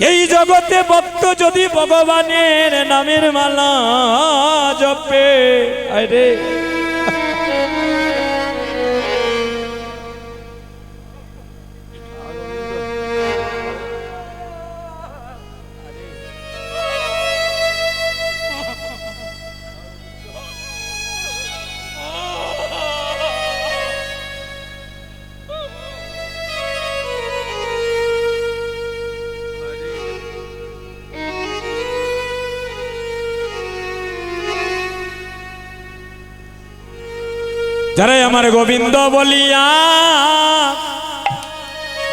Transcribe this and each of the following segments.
এই জগতে ভক্ত যদি ভগবানের নামের মালা জপে আরে যারা আমার গোবিন্দ বলিয়া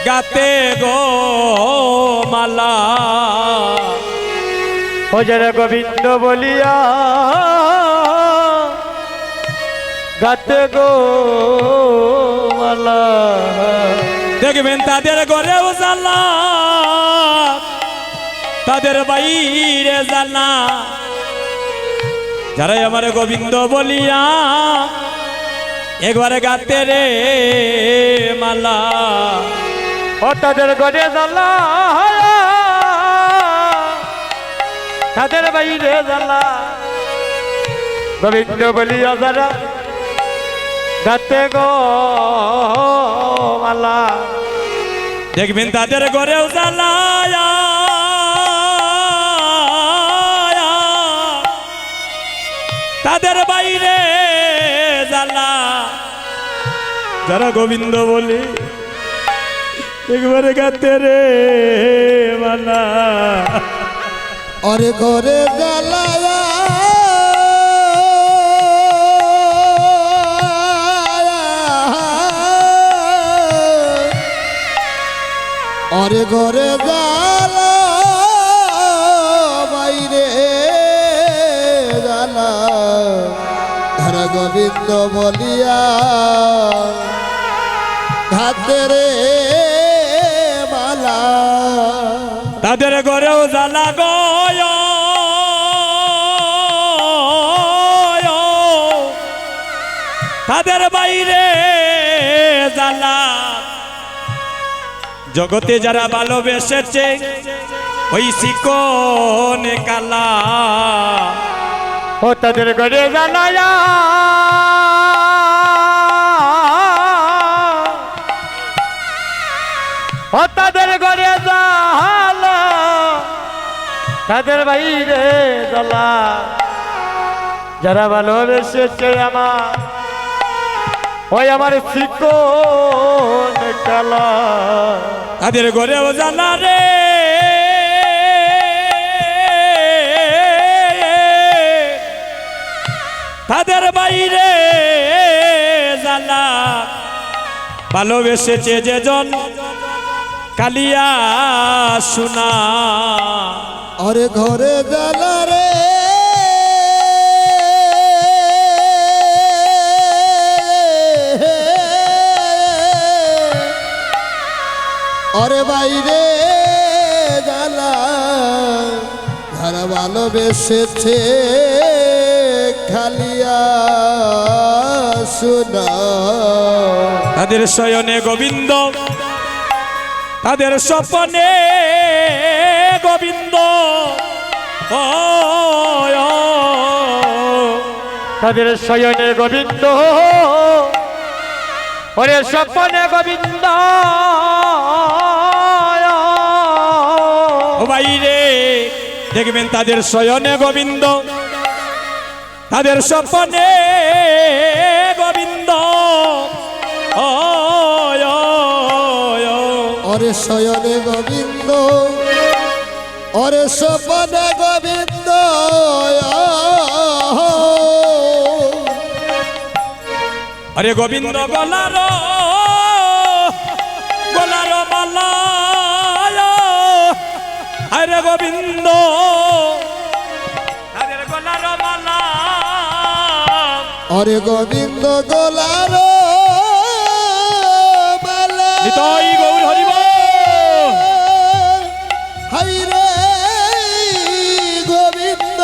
গাতে গো মালা। ও যারা গোবিন্দ বলিয়া গাতে গো মালা। দেখবেন তাদের ঘরেও জ্বালা তাদের বাইরে জ্বালা যারা আমার গোবিন্দ বলিয়া একবারে গাতে রে মালা। ও তাদের গড়ে জ্বালা তাদের বাইরে জ্বালা। গোবিন্দ বলিয়া যারা গাতে গো মালা। দেখবেন তাদের ঘরেও জ্বালা। তাদের বাইরে যারা গোবিন্দ বলি একবারে গাতে রে মালা অরে ঘরে জ্বালায়া অরে ঘরে জ্বালা গোবিন্দ বলিয়া হাতে রে মালা, তাদের ঘরেও জ্বালা গয়, তাদের বাইরে জ্বালা জগতে যারা ভালোবেসেছে, ওই শিকন কালা ও তাদের গড়ে জানায়া। ও তাদের গড়ে জাল। তাদের বাইরে জ্বালা। যারা ভালোবেসেছে আমার, ওই আমার শিকন কালা তাদের ঘরেও জ্বালা রে তাদের বাইরে জ্বালা ভালোবেসেছে যেজন কালিয়া শোনা অরে ঘরে জ্বালা রে। অরে বাইরে জ্বালা যারা ভালোবেসেছে খালিয়া শোনা। তাদের শয়নে গোবিন্দ, তাদের স্বপনে গোবিন্দ। তাদের শয়নে গোবিন্দ, ওরে স্বপনে গোবিন্দ। বাইরে দেখবেন তাদের শয়নে গোবিন্দ। তাদের স্বপনে গোবিন্দ। অরে শয়নে গোবিন্দ অরে স্বপনে গোবিন্দ আরে গোবিন্দ গলার গলার মালা আরে গোবিন্দ অরে গোবিন্দ গোলার মালা নিতাই গৌর হরিব। হাইরে গোবিন্দ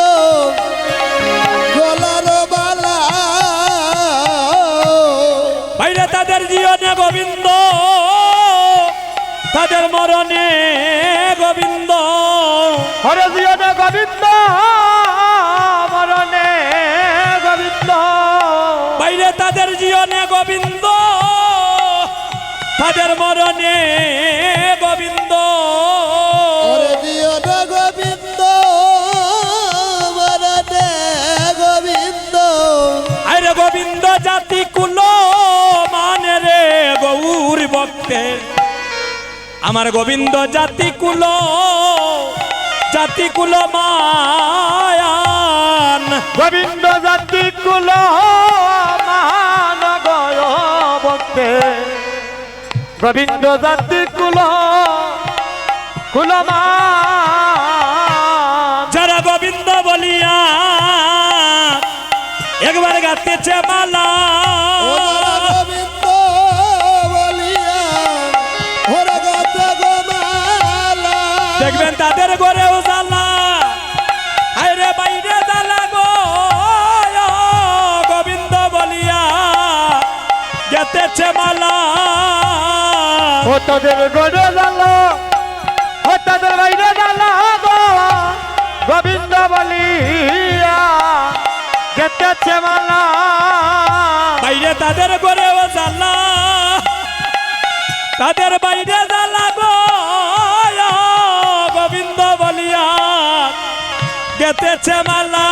গোলার বালা। বাইরে তাদের জীবনে গোবিন্দ। তাদের মরণে গোবিন্দ। হরে জীবনে গোবিন্দ। গোবিন্দ। তাদের মরণে গোবিন্দ। গোবিন্দ মরণে গোবিন্দ। আরে গোবিন্দ জাতি কুল মানে রে গৌর ভক্তে। আমার গোবিন্দ জাতি কুল জাতি কুল মায়ান। গোবিন্দ জাতি কুল মান গয় ভক্তে রবীন্দ্র জাতি কুল কুলমা যারা গোবিন্দ বলিয়া একবার গাতেছে মালা তাদের গড়ে জাল ও তাদের বাইরে জাল গো। গোবিন্দ বলিয়া গেতেছে মালা। বাইরে তাদের ঘরেও জ্বালা। তাদের বাইরে জ্বালা গো। গোবিন্দ বলিয়া গেতেছে মালা।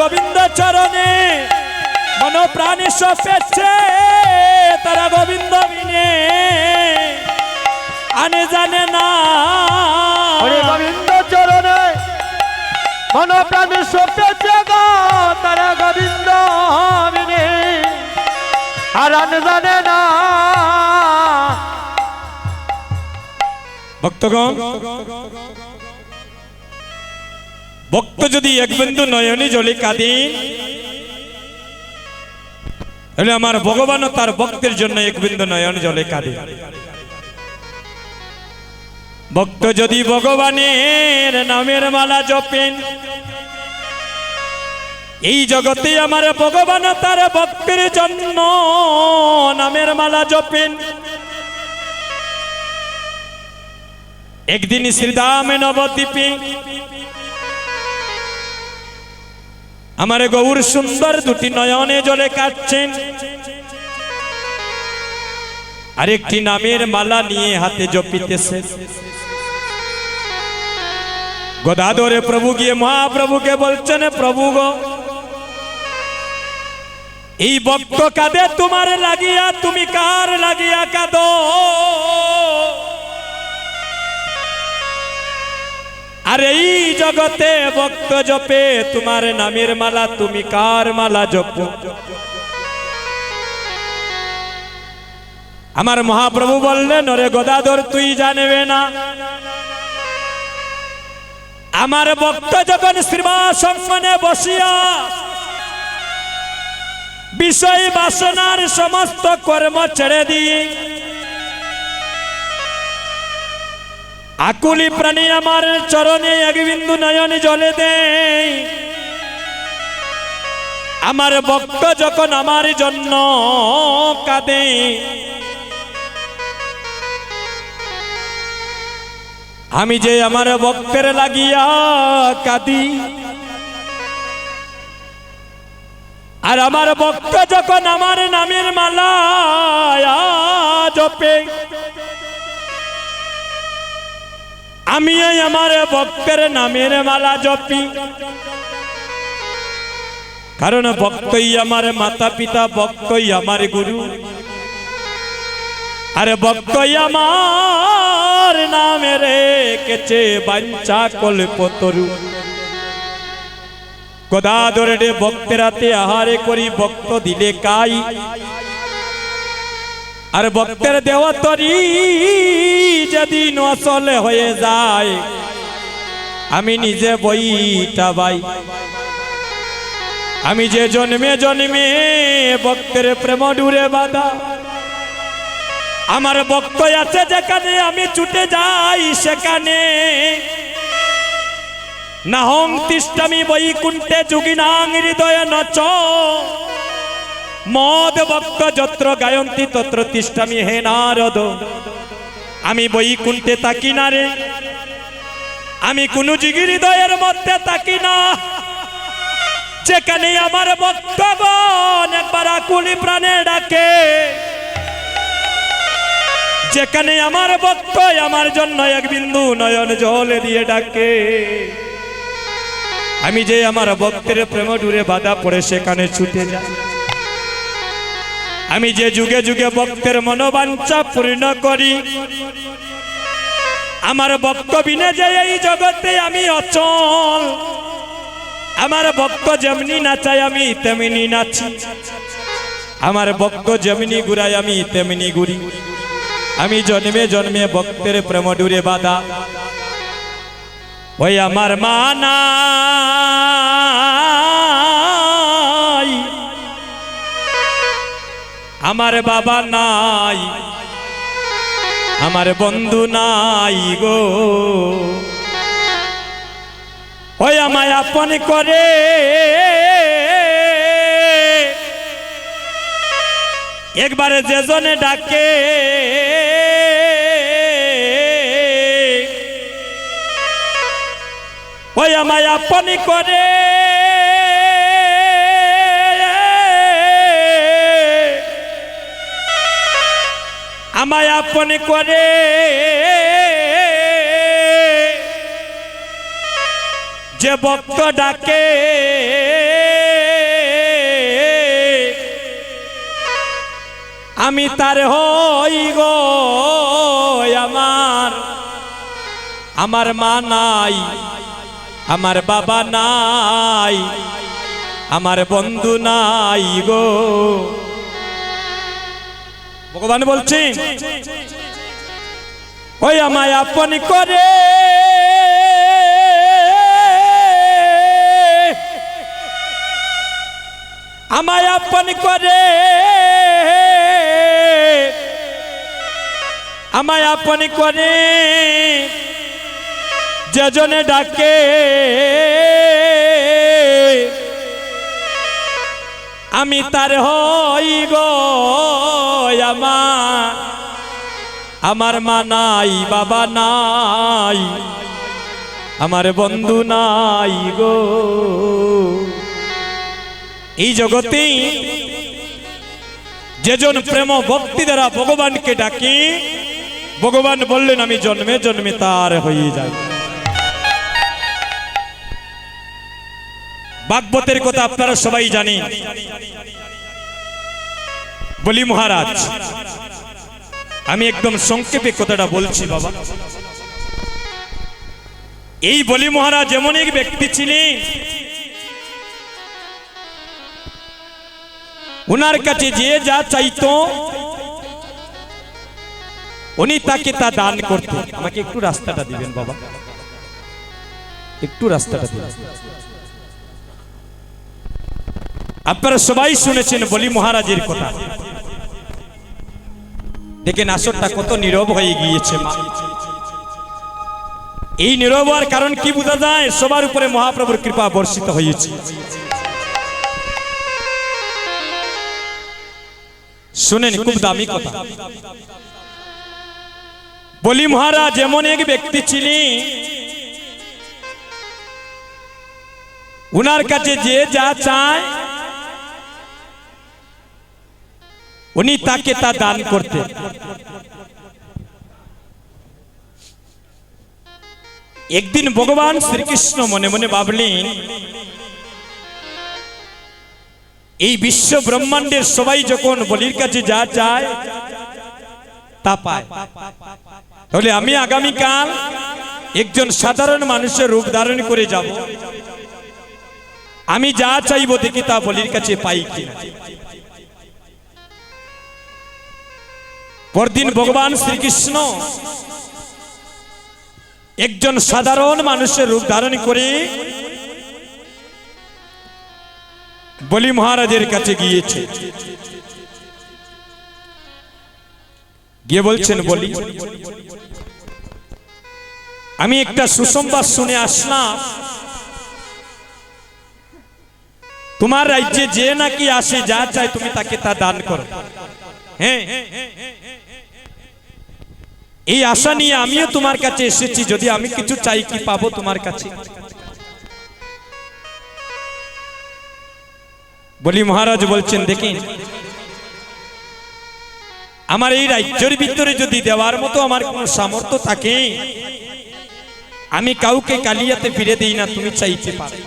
গোবিন্দ চরণে মন প্রাণী সপেছে তারা গোবিন্দ বিনে আনে জানে না। গোবিন্দ চরণে মন প্রাণ সপেছে গো তারা গোবিন্দ বিনে আরান জানে না। ভক্তগণ ভক্ত যদি এক বিন্দু নয়নে জলে কাঁদে, তাহলে আমার ভগবানও তার ভক্তের জন্য এক বিন্দু নয়ন জলে কাঁদে। ভক্ত যদি ভগবানের নামের মালা জপেন, এই জগতে আমার ভগবান তার ভক্তের জন্য নামের মালা জপেন। একদিন শ্রীদাম নবদ্বীপে আমার গৌর সুন্দর দুটি নয়নে জলে কাটছেন। আরেকটি নামের মালা নিয়ে হাতে জপিতেছে। গদাধরে প্রভু গিয়ে, মহাপ্রভুকে বলছেন, প্রভু গো, এই ভক্ত কাঁদে তোমার লাগিয়া, তুমি কার লাগিয়া কাঁদো? জগতে ভক্ত জপে, তোমার নামের মালা তুমি কার মালা জপ? আমার মহাপ্রভু বললেন, ওরে গদাধর, তুই জানবে না? আমার ভক্ত যখন শ্রীমাসনে বসিয়া বিষয় বাসনার সমস্ত কর্ম ছেড়ে দিয়ে আকুলি প্রাণী আমার চরণে এক বিন্দু নয়ন জলে দেয়। আমার ভক্ত যখন আমার জন্য কাঁদে, আমি যে আমার ভক্তের লাগিয়া কাঁদি। আর আমার ভক্ত যখন আমার নামের মালা জপে আমি এই আমার ভক্তের নামের মালা জপি। কারণ ভক্তই আমার মাতা পিতা ভক্তই আমার গুরু। আরে ভক্তই আমার নামে রেখেছে বাঞ্চা কল্পতরু গদা ধরে ভক্তেরাতে আহারে করি, ভক্ত দিলে কাই? আর ভক্তের দেওয়া তরি যেদিন অচলে হয়ে যায়, আমি নিজে বইটা বাই। আমি যে জন্মে জন্মে ভক্তের প্রেম ডুরে বাধা। আমার ভক্ত আছে যেখানে আমি ছুটে যাই, সেখানে নাহং তিষ্টামি বৈকুণ্ঠে যুগিনাং হৃদয় নচ। মদ ভক্ত যত্র গায়ন্তি তত্র তিষ্টামি হে নারদ। আমি বৈকুণ্ঠে তাকি না রে। আমি কোন হৃদয়ের মধ্যে তাকি না। যেখানে আমার ভক্তগণ একবার আকুলি প্রাণে ডাকে। যেখানে আমার ভক্ত আমার জন্য এক বিন্দু নয়ন জলে দিয়ে ডাকে। আমি যে আমার ভক্তের প্রেম ডুরে বাধা পড়ে সেখানে ছুটে যাই। আমি যে যুগে যুগে ভক্তের মনোবাঞ্ছা পূর্ণ করি, আমার ভক্ত বিনে যে এই জগতে আমি অচল। আমার ভক্ত যেমনি নাচাই আমি তেমনি নাচি। আমার ভক্ত যেমনি ঘুরাই আমি তেমনি ঘুরি আমি জন্মে জন্মে ভক্তের প্রেম ডুরে বাধা। ওই আমার মা আমার বাবা নাই। আমার বন্ধু নাই গো। ওই আমায় আপন করে। একবারে যেজনে ডাকে। ওই আমায় আপন করে। আমায় আপন করে। যে ভক্ত ডাকে, আমি তার হই গো, আমার আমার মা নাই, আমার বাবা নাই, আমার বন্ধু নাই গো। ভগবান বলছি, ওই আমায় আপন করে। আমায় আপন করে। আমায় আপন করে। যেজনে ডাকে, আমি তার হই গো। আমার আমার মা নাই, বাবা নাই, আমার বন্ধু নাই গো। এই জগতে যেজন প্রেম ভক্তি দ্বারা ভগবানকে ডাকি, ভগবান বললেন, আমি জন্মে জন্মে তার হয়ে যাই। বাগবতের কথা আপনারা সবাই জানেন। বলি মহারাজ, আমি একদম সংক্ষেপে কথাটা বলছি বাবা। এই বলি মহারাজ, এমন এক ব্যক্তি ছিলেন, উনার কাছে যে যা চাইতো, উনি তাকে তা দান করতেন। আমাকে একটু রাস্তাটা দিবেন বাবা। একটু রাস্তাটা দিবেন। আপনারা সবাই শুনেছেন বলি মহারাজের কথা। দেখেন আসরটা কত নীরব হয়ে গিয়েছে মা। এই নীরব হওয়ার কারণ কি বোঝা যায়? সবার উপরে মহাপ্রভুর কৃপা বর্ষিত হয়েছে। শুনেন খুব দামি কথা। বলি মহারাজ এমন এক ব্যক্তি ছিলেন উনার কাছে যে যা চায় উনি তাকে তা দান করতে একদিন ভগবান শ্রীকৃষ্ণ মনে মনে ভাবলেন, এই বিশ্ব ব্রহ্মাণ্ডের সবাই যখন বলির কাছে যা চায়, তা পায়। তাহলে আমি আগামীকাল একজন সাধারণ মানুষের রূপ ধারণ করে যাব। আমি যা চাইব দেখি তা বলির কাছে পাই কিনা। পরদিন ভগবান শ্রীকৃষ্ণ একজন সাধারণ মানুষের রূপ ধারণ করে বলি মহারাজের কাছে গিয়েছে। গিয়ে বলছেন, বলি, আমি একটা সুসংবাদ শুনে আসলাম। তোমার রাজ্যে যে নাকি আসে, যা চায় তুমি তাকে তা দান করো। হ্যাঁ। এই আশা নিয়ে আমিও তোমার কাছে এসেছি, যদি আমি কিছু চাই, কি পাবো তোমার কাছে? বলি, মহারাজ বলছেন, দেখেন, আমার এই রাজ্যের ভিতরে যদি দেওয়ার মতো আমার কোনো সামর্থ্য থাকে, আমি কাউকে কালিয়াতে ফিরে দিই না, তুমি চাইতে পারো।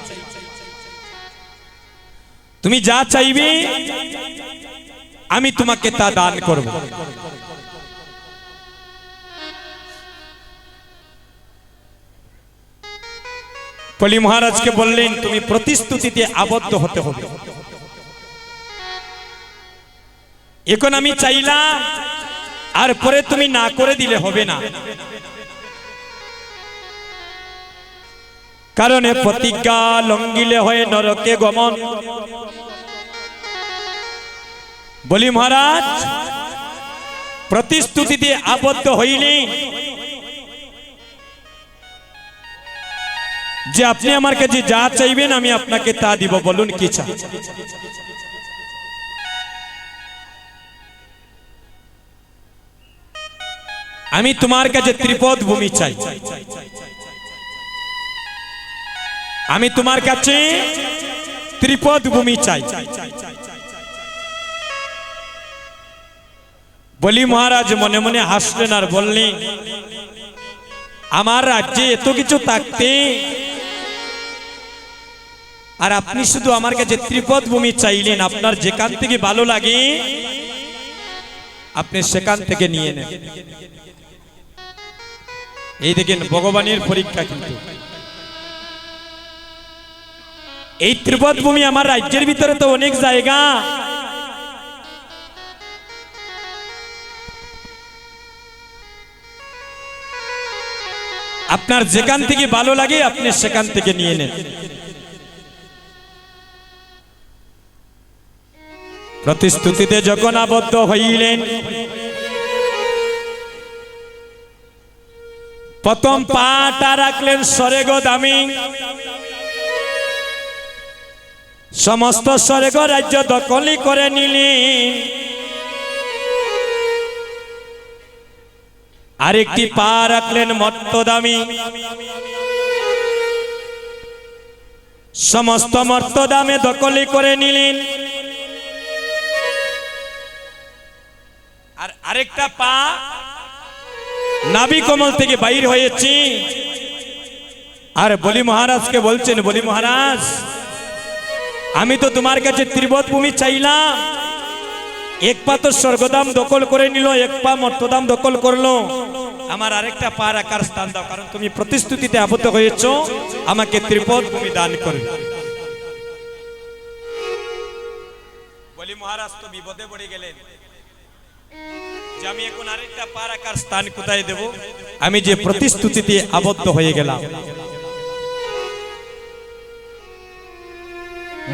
তুমি যা চাইবে আমি তোমাকে তা দান করব। কলি মহারাজকে বললেন, তুমি প্রতিশ্রুতিতে আবদ্ধ হতে হবে। এখন আমি চাইলাম, আর পরে তুমি না করে দিলে হবে না। কারণ প্রতিজ্ঞা লঙ্গিলে হয়ে নরকে গমন। বলি মহারাজ, প্রতিশ্রুতিতে আবদ্ধ হইলে যে আপনি আমার কাছে যা চাইবেন আমি আপনাকে তা দিব, বলুন কি চাই? আমি তোমার কাছে ত্রিপদ ভূমি চাই। আমি তোমার কাছে ত্রিপদ ভূমি চাই। বলি মহারাজ, মনে মনে হাসলেন আর বললেন, আমার রাজ্যে এত কিছু থাকতে আর আপনি শুধু আমার কাছে ত্রিপদ ভূমি চাইলেন, আপনার যেখান থেকে ভালো লাগে, আপনি সেখান থেকে নিয়ে নেন। এই দেখেন, ভগবানের পরীক্ষা কিন্তু। এই ত্রিপদ ভূমি আমার রাজ্যের ভিতরে তো অনেক জায়গা। আপনার যেখান থেকে ভালো লাগে, আপনি সেখান থেকে নিয়ে নেন। প্রতিশ্রুতিতে যখন আবদ্ধ হইলেন, প্রথম পাটা রাখলেন সরেগ দামি। সমস্ত স্বর্গ রাজ্য দখলই করে নিলেন। আরেকটি পা রাখলেন মর্তদামি। সমস্ত মর্তদামে দখলই করে নিলেন। আর আরেকটা পা নাবি কমল থেকে বাইর হয়েছি। আর বলি মহারাজকে বলছেন, বলি মহারাজ, আমি তো তোমার কাছে ত্রিবত ভূমি চাইলাম। এক পা তো স্বর্গদাম দখল করে নিল, এক পা মর্তদাম দখল করল। আমার আরেকটা পা রাখার স্থান দাও, কারণ তুমি প্রতিশ্রুতিতে আবদ্ধ হয়েছ। আমাকে ত্রিপদ ভূমি দান করবে বলি, মহারাজ, তো বিপদে পড়ে গেলেন। যে আমি এখন আরেকটা পা রাখার স্থান কোথায় দেব? আমি যে প্রতিশ্রুতিতে আবদ্ধ হয়ে গেলাম।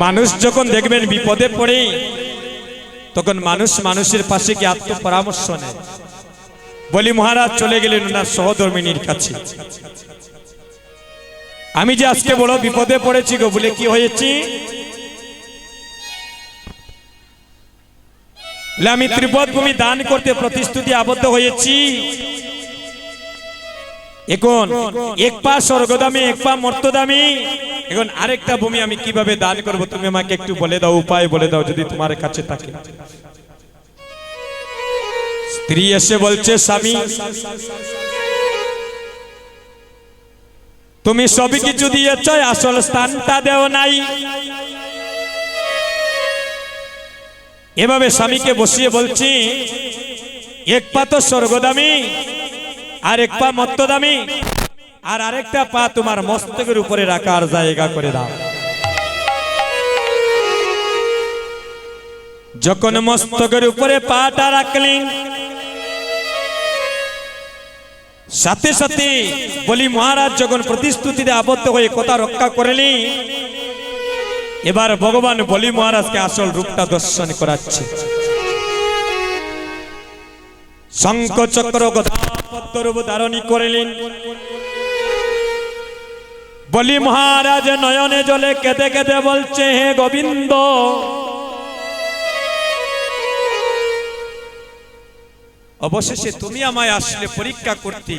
মানুষ যখন দেখবেন বিপদে পড়ে তখন মানুষ মানুষের পাশে গিয়ে আত্মপরামর্শ নেয়। বলি, মহারাজ, চলে গেলেন ওনার সহধর্মিনীর কাছে। আমি যে আজকে বড় বিপদে পড়েছি গো, বলে কি হয়েছি? আমি ত্রিপদ ভূমি দান করতে প্রতিশ্রুতি আবদ্ধ হয়েছি। এখন এক পা স্বর্গদামি, এক পা মর্তদামি এখন আরেকটা ভূমি আমি কীভাবে দান করব, তুমি আমাকে একটু বলে দাও, উপায় বলে দাও যদি তোমার কাছে থাকে। স্ত্রী এসে বলছে, স্বামী, তুমি সবই কিছু দিয়েছ, আসল স্থানটা দেও নাই। এভাবে স্বামীকে বসিয়ে বলছি, এক পা তো স্বর্গদামি, আর এক পা মত্তদামি। আর আরেকটা পা তোমার মস্তকের উপরে রাখার জায়গা করে দাও। যখন মস্তকের উপরে পাটা রাখলেন, সাথে সাথে বলি মহারাজ, যখন প্রতিশ্রুতিতে আবদ্ধ হয়ে কথা রক্ষা করেনি এবার ভগবান বলি মহারাজকে আসল রূপটা দর্শন করাচ্ছে। শঙ্খ চক্র গদাপদ্মরূপ ধারণী করলেন। বলি মহারাজ, নয়নে জলে কেঁদে কেঁদে বলছে, হে গোবিন্দ, অবশেষে তুমি আমায় আসলে পরীক্ষা করতে।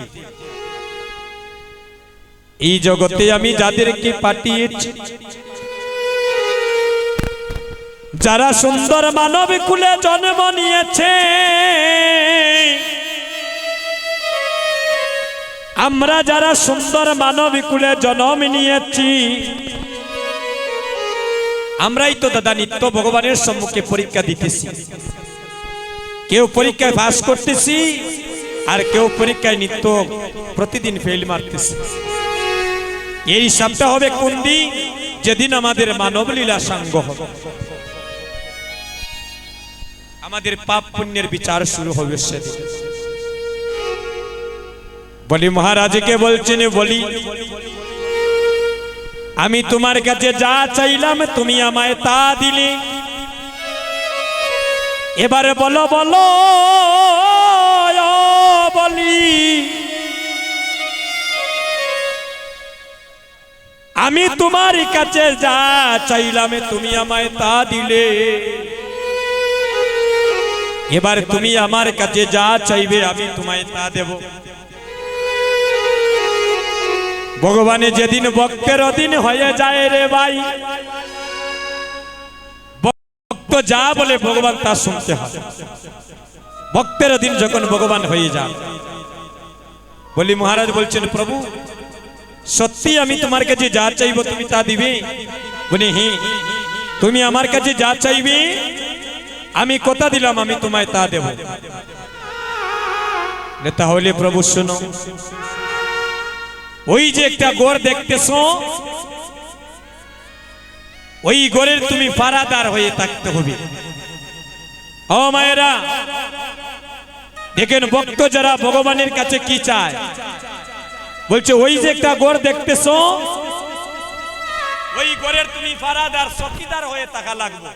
এই জগতে আমি যাদেরকে পাঠিয়েছি, যারা সুন্দর মানব কুলে জন্ম নিয়েছে আমরা যারা সুন্দর মানব কুলে জন্ম নিয়েছি, আমরাই তো দাদা নিত্য ভগবানের সম্মুখে পরীক্ষা দিতেছি। কেউ পরীক্ষায় পাস করতেছি, আর কেউ পরীক্ষায় নিত্য প্রতিদিন ফেল মারতেছি। এই হিসাবটা হবে কোন দিন? যেদিন আমাদের মানব লীলা সাঙ্গ হবে। আমাদের পাপ পুণ্যের বিচার শুরু হবে সেদিন। বলি, মহারাজকে বলছেন, বলি, আমি তোমার কাছে যা চাইলাম, তুমি আমায় তা দিলে। এবারে বলো বলো বলি, আমি তোমার কাছে যা চাইলাম, তুমি আমায় তা দিলে। এবার তুমি আমার কাছে যা চাইবে, আমি তোমায় তা দেব। ভগবানে যেদিন ভক্তের অধীন হয়ে যায় রে ভাই, ভক্ত যা বলে ভগবান তা শুনতে হয়। ভক্তের অধীন যখন ভগবান হয়ে যায় বলি মহারাজ বলছেন, প্রভু, সত্যি আমি তোমার কাছে যা চাইব তুমি তা দিবে? বলি হি তুমি আমার কাছে যা চাইবে, আমি কথা দিলাম, আমি তোমায় তা দেব। তাহলে প্রভু, শোনো ওই যে একটা গোর দেখতেছো, ওই গোরের তুমি পারাদার হয়ে থাকতে হবে। ও মায়েরা, দেখেন ভক্ত যারা ভগবানের কাছে কি চায়, বলছে, ওই যে একটা গোর দেখতেছো, ওই গোরের তুমি পারাদার চকিদার হয়ে থাকা লাগবে।